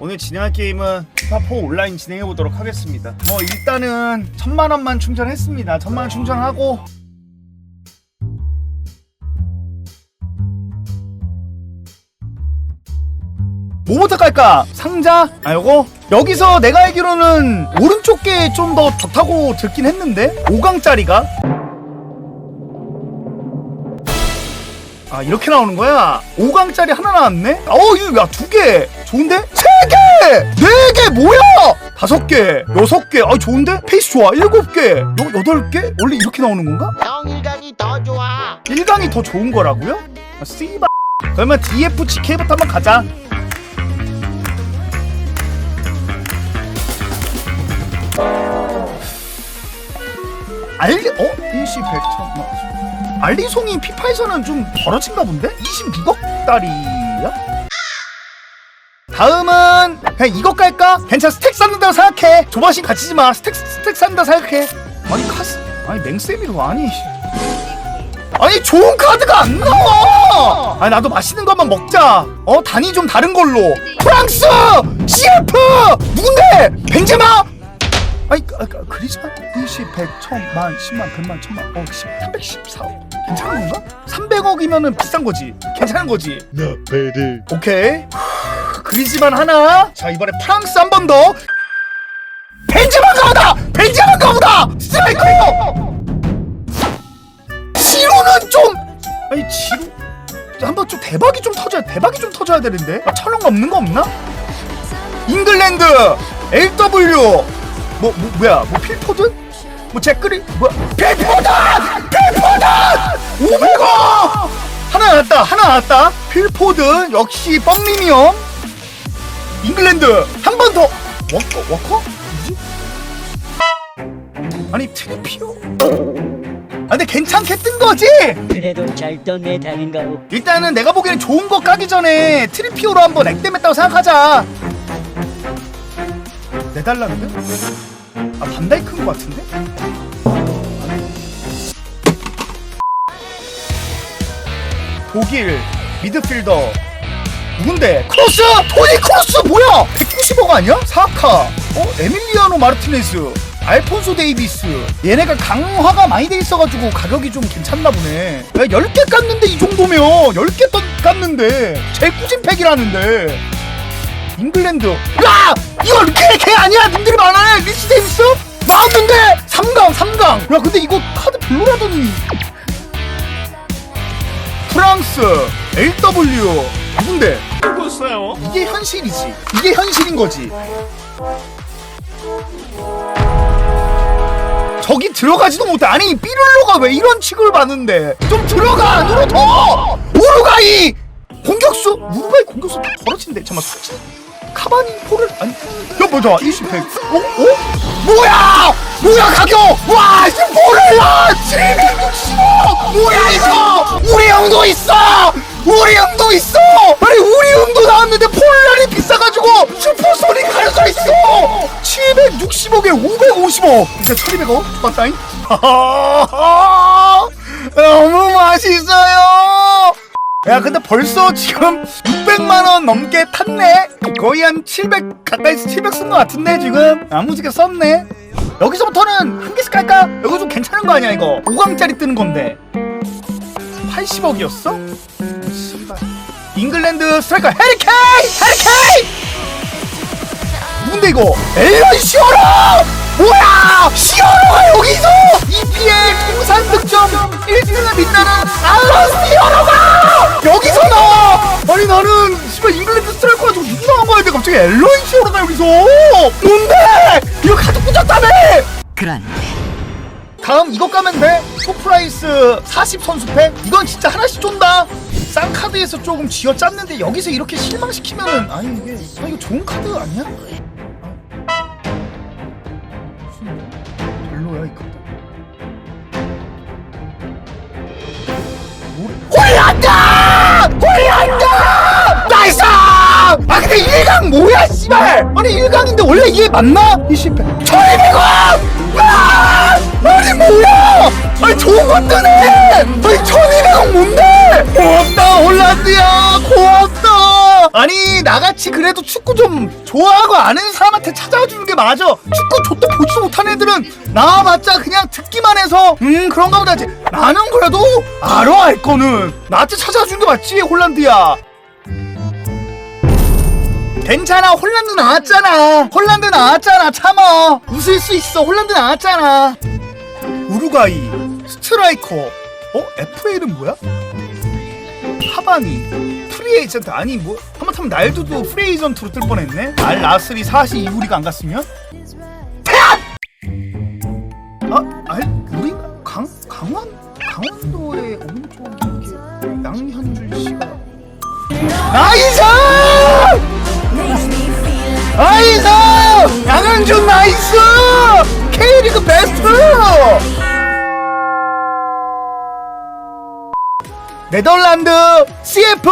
오늘 진행할 게임은 피파4 온라인 진행해 보도록 하겠습니다. 뭐 일단은 천만 원만 충전했습니다. 천만 원 충전하고 뭐부터 깔까? 상자? 아 요거? 여기서 내가 알기로는 오른쪽 게 좀 더 좋다고 듣긴 했는데 5강짜리가 아 이렇게 나오는 거야? 5강짜리 하나 나왔네? 어 이거 야두 개! 좋은데? 세 개! 네 개 뭐야! 다섯 개! 여섯 개! 아 좋은데? 페이스 좋아 일곱 개! 여, 여덟 개? 원래 이렇게 나오는 건가? 영일간이 더 좋아. 1강이 더 좋은 거라고요? 아, 씨바 그러면 DFGK부터 한번 가자 알리 어? 일시 백천 뭐, 알리송이 피파에서는 좀 벌어진가 본데? 26억 달이야? 다음은 그냥 이거 깔까? 괜찮아 스택 쌓는다고 생각해. 조바심 갇히지 마. 스택 스택 쌓는다 생각해. 아니 카스 아니 맹세미로 아니. 아니 좋은 카드가 안 나와. 아니 나도 맛있는 것만 먹자. 어 단위 좀 다른 걸로. 프랑스! CF 누군데? 벤제마 아니 아, 아, 그리즈만 20, 100, 1000, 만, 10만, 100만, 1000만, 어, 10, 314억. 괜찮은 건가? 300억이면은 비싼 거지. 괜찮은 거지. 나 베리. 오케이. 그리지만 하나. 자 이번에 프랑스 한 번더. 벤제마가 보다! 벤제마가 보다! 스트라이커! 지로는 좀! 아니 지로 한번 좀 대박이 좀 터져야 대박이 좀 터져야 되는데? 아, 천원 없는 거 없나? 잉글랜드! LW 뭐, 뭐 뭐야 뭐 필포든? 뭐 제끌이 뭐야 필포든! 필포든! 500원! 하나 나왔다 하나 나왔다 필포든 역시 뻥리미엄 잉글랜드 한 번더 워커 워커? 뭐지? 아니 트리피오 아 근데 괜찮게 뜬 거지? 그래도 잘 떴네 다행인가오 일단은 내가 보기엔 좋은 거 까기 전에 트리피오로 한번 액땜했다고 생각하자 내달라는데? 아 반다이 큰거 같은데? 독일 미드필더 누군데? 크로스! 토니 크로스 뭐야? 190억 아니야? 사카 어? 에밀리아노 마르티네스 알폰소 데이비스 얘네가 강화가 많이 돼 있어가지고 가격이 좀 괜찮나 보네 야 10개 깠는데 이 정도면 10개 떴 깠는데 제일 팩이라는데 잉글랜드 야! 이거 걔, 걔 아니야 님들이 많아 리치 데이비스? 나왔는데 3강 3강 야 근데 이거 카드 별로라더니 프랑스 LW 누군데? 누구세요? 이게 현실이지. 이게 현실인 거지. 저기 들어가지도 못해. 아니 삐룰로가 왜 이런 취급을 받는데? 좀 들어가 안으로 더. 우루가이 공격수 우루가이 공격수 벌어진대. 잠깐 수치 카바니 포를 아니 야 뭐자 20 100 어? 어? 뭐야! 뭐야 가격! 와 이제 포를 나 760억 뭐야 이거? 우리 형도 있어! 우리 형도 있어! 아니 우리 형도 나왔는데 폴란이 비싸가지고 슈퍼소닉 갈수 있어! 760억에 550억 이제 1200억 맞다잉 너무 맛있어요 야 근데 벌써 지금 600만원 넘게 탔네 거의 한 700 가까이서 700 쓴 것 같은데 지금 아무지게 썼네 여기서부터는 한 개씩 깔까? 여기 좀 괜찮은 거 아니야 이거 5강짜리 뜨는 건데 80억이었어? 씨발 잉글랜드 스트라이커 해리케인! 해리케인! 누군데 이거? 앨런 시어로! 뭐야! 시어로가 여기서! EPL 통산 득점 1등을 빛나는 알런 시어로가! 갑자기 앨런 시어로가 여기서! 뭔데! 이거 가족 붙였다며! 그런데 다음 이거 까면 돼. 소프라이스 40 선수팩. 이건 진짜 하나씩 쫀다. 싼 카드에서 조금 쥐어 짰는데 여기서 이렇게 실망시키면은 아니 이게 아 이거 좋은 카드 아니야? 아니 1강인데 원래 이게 맞나? 20배 1200원! 아! 아니 뭐야! 아니 좋은 거 뜨네! 아니 1200원 뭔데! 고맙다 홀란드야 고맙다! 아니 나같이 그래도 축구 좀 좋아하고 아는 사람한테 찾아와 주는 게 맞아 축구 좋다 보지도 못한 애들은 나와봤자 그냥 듣기만 해서 음 그런가 보다 하지 나는 그래도 알아 알 거는 나한테 찾아와 주는 게 맞지 홀란드야 괜찮아. 홀란드 나왔잖아. 홀란드 나왔잖아. 참어 웃을 수 있어. 홀란드 나왔잖아. 우루과이 스트라이커. 어? FA는 뭐야? 카바니 프리에이전트. 아니 뭐 하마터면 날두도 프리에이전트로 뜰 뻔했네. 알 나스리 사시 이구리가 안 갔으면 양현준 나이스! K리그 베스트! 네덜란드 CF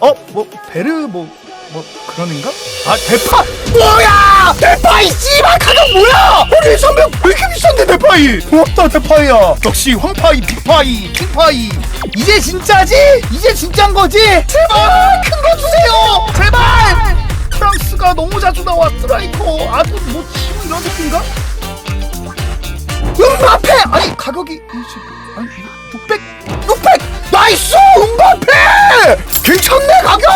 어 뭐 베르 뭐 뭐 그런 애인가? 아 대파! 뭐야! 대파이 씨발 가격 뭐야! 우리 선배 왜 이렇게 비싼데 대파이? 고맙다 대파이야. 역시 황파이 빅파이 킹파이. 이제 진짜지? 이제 진짠 거지? 제발 큰 거 주세요! 제발 프랑스가 너무 자주 나와 스트라이커 아주 뭐 지금 이런 느낌인가? 음바페 아니 가격이 20 아니 600 600 나이스! 음바페 괜찮네 가격!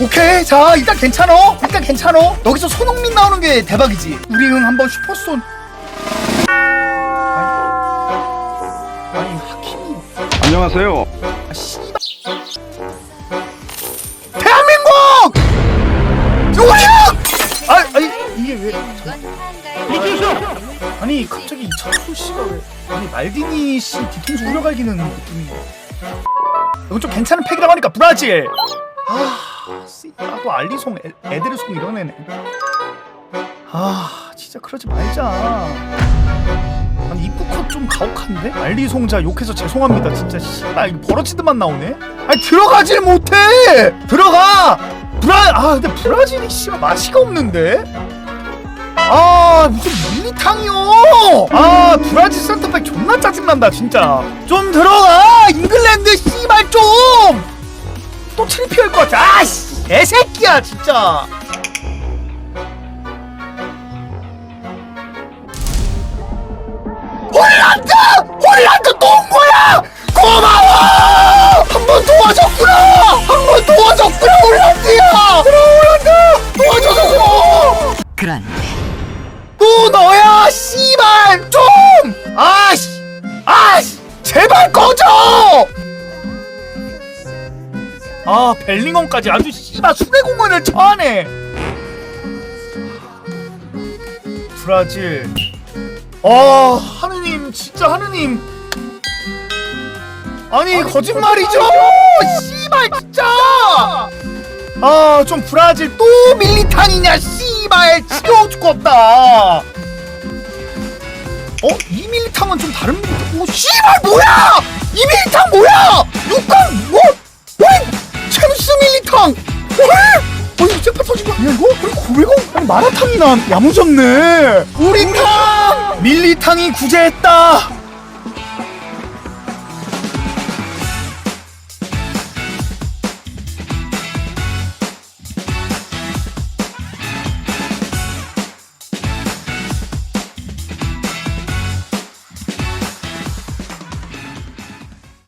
오케이 자 일단 괜찮어. 일단 괜찮어. 여기서 손흥민 나오는 게 대박이지. 우리 형 한번 슈퍼손. 아니, 아니 하키미 안녕하세요. 아 씨발 아니 갑자기 이창수 씨가 왜 아니 말디니 씨 뒤통수 후려갈기는 느낌이. 이건 좀 괜찮은 팩이라고 하니까 브라질. 아 씨, 나도 알리송 에, 에드르송 이런 애네 아 진짜 그러지 말자. 아니 입구컷 좀 가혹한데? 알리송자 욕해서 죄송합니다 진짜. 씨발 이거 버러지드만 나오네. 아니 들어가질 못해! 들어가! 브라 아 근데 브라질이 씨발 맛이가 없는데 아 무슨 밀리탕이요? 아 브라질 센터백 존나 짜증난다 진짜. 좀 들어가 잉글랜드 씨발 좀또 트리피할 것 같아. 아씨 개새끼야 진짜. 홀란드! 홀란드 거야! 고마워! 한 번 도와줬구나! 한 번 도와줬구나 홀란드야! 그래 홀란드! 도와줘서 고마워! 그런데 또 너야 씨발! 좀! 아씨! 아씨! 제발 꺼져! 아 벨링엄까지 아주 씨발 수뇌공원을 처하네. 브라질. 아 하느님 진짜 하느님. 아니 거짓말이죠? 씨발 진짜! 아 좀 브라질 또 밀리탄이냐 씨 발 지겨워 죽겠다 어? 이 밀리탄은 좀 다른 오 씨발 뭐야 이 밀리탄 뭐야 6강 뭐? 왜 챔스 밀리탄 왜? 어 이거 잭팟 터진 거 아니야 이거? 그리고 900원? 아니 마라탕이 나 야무졌네 우리 탕 밀리탕이 구제했다